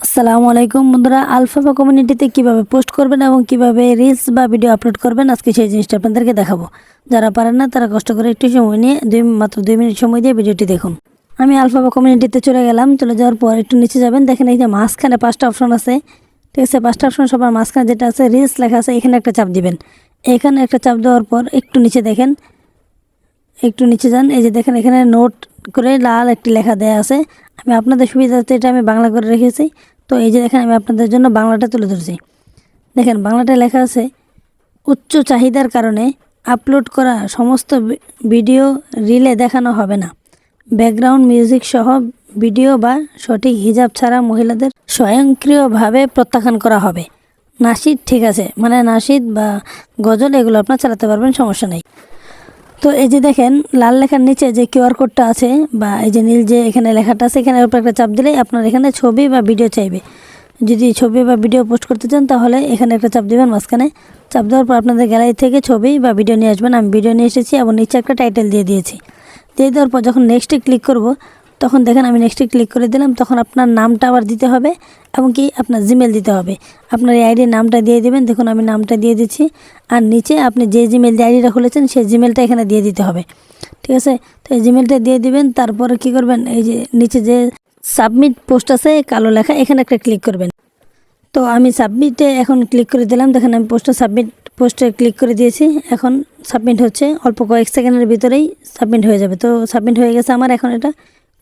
আসসালামু আলাইকুম বন্ধুরা আলফাফা কমিউনিটিতে কীভাবে পোস্ট করবেন এবং কীভাবে রিলস বা ভিডিও আপলোড করবেন, আজকে সেই জিনিসটা আপনাদেরকে দেখাবো। যারা পারেন না, তারা কষ্ট করে একটু সময় নিয়ে দুই মাত্র দুই মিনিট সময় দিয়ে ভিডিওটি দেখুন। আমি আলফাফা কমিউনিটিতে চলে গেলাম, চলে যাওয়ার পর একটু নিচে যাবেন, দেখেন এই যে মাঝখানে পাঁচটা অপশন আছে। ঠিক আছে, পাঁচটা অপশন সবার মাঝখানে যেটা আছে রিলস লেখা আছে, এখানে একটা চাপ দিবেন। এখানে একটা চাপ দেওয়ার পর একটু নিচে দেখেন একটু নিচে যান। এই যে দেখেন, এখানে নোট করে লাল একটি লেখা দেয়া আছে। আমি আপনাদের সুবিধার্থে এটা আমি বাংলা করে রেখেছি। তো এই যে দেখেন, আমি আপনাদের জন্য বাংলাটা তুলে ধরছি। দেখেন, বাংলাটা লেখা আছে, উচ্চ চাহিদার কারণে আপলোড করা সমস্ত ভিডিও রিলে দেখানো হবে না। ব্যাকগ্রাউন্ড মিউজিক সহ ভিডিও বা সঠিক হিজাব ছাড়া মহিলাদের স্বয়ংক্রিয়ভাবে প্রত্যাখ্যান করা হবে। নাসিদ ঠিক আছে। মানে নাসিদ বা গজল এগুলো আপনার চালাতে পারবেন, সমস্যা নেই। তো এই যে দেখেন, লাল লেখার নিচে যে কিউআর কোডটা আছে বা এই যে নীল যে এখানে লেখাটা আছে, এখানে উপর একটা চাপ দিলেই আপনার এখানে ছবি বা ভিডিও চাইবে। যদি ছবি বা ভিডিও পোস্ট করতে চান, তাহলে এখানে একটা চাপ দেবেন, মাঝখানে চাপ দেওয়ার পর আপনাদের গ্যালারি থেকে ছবি বা ভিডিও নিয়ে আসবেন। আমি ভিডিও নিয়ে এসেছি এবং নিচে একটা টাইটেল দিয়ে দিয়েছি। দিয়ে দেওয়ার পর যখন নেক্সটে ক্লিক করব তখন দেখেন আমি নেক্সটে ক্লিক করে দিলাম, তখন আপনার নামটা আবার দিতে হবে এবং কি আপনার জিমেল দিতে হবে। আপনার এই আইডির নামটা দিয়ে দেবেন, দেখুন আমি নামটা দিয়ে দিচ্ছি। আর নিচে আপনি যে জিমেল দিয়ে আইডিটা খুলেছেন সেই জিমেলটা এখানে দিয়ে দিতে হবে। ঠিক আছে? তো এই জিমেলটা দিয়ে দিবেন, তারপরে কি করবেন, এই যে নিচে যে সাবমিট পোস্ট আছে কালো লেখা, এখানে একটা ক্লিক করবেন। তো আমি সাবমিটে এখন ক্লিক করে দিলাম, দেখেন আমি পোস্টটা সাবমিট পোস্টে ক্লিক করে দিয়েছি। এখন সাবমিট হচ্ছে, অল্প কয়েক সেকেন্ডের ভিতরেই সাবমিট হয়ে যাবে। তো সাবমিট হয়ে গেছে আমার এখন এটা।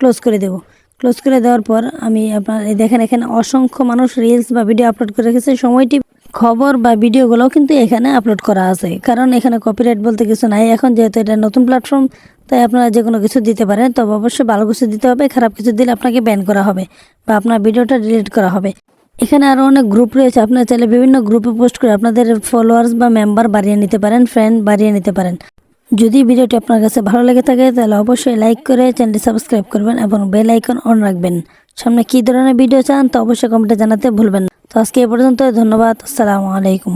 ক্লোজ করে দেব। ক্লোজ করে দেওয়ার পর আমি আপনার দেখেন এখানে অসংখ্য মানুষ রিলস বা ভিডিও আপলোড করে রেখেছে। সময়টি, খবর বা ভিডিওগুলোও কিন্তু এখানে আপলোড করা আছে। কারণ এখানে কপিরাইট বলতে কিছু নাই। এখন যেহেতু এটা নতুন প্ল্যাটফর্ম তাই আপনারা যে কোনো কিছু দিতে পারেন। তবে অবশ্যই ভালো কিছু দিতে হবে, খারাপ কিছু দিলে আপনাকে ব্যান করা হবে বা আপনার ভিডিওটা ডিলিট করা হবে। এখানে আরও অনেক গ্রুপ রয়েছে। আপনারা চাইলে বিভিন্ন গ্রুপে পোস্ট করে আপনাদের ফলোয়ার্স বা মেম্বার বাড়িয়ে নিতে পারেন ফ্রেন্ড বাড়িয়ে নিতে পারেন। যদি ভিডিওটি আপনার কাছে ভালো লেগে থাকে, তাহলে অবশ্যই লাইক করে চ্যানেলটি সাবস্ক্রাইব করবেন এবং বেল আইকন অন রাখবেন। সামনে কী ধরনের ভিডিও চান তো অবশ্যই কমেন্টে জানাতে ভুলবেন তো আজকে এ পর্যন্ত ধন্যবাদ, আসসালামু আলাইকুম।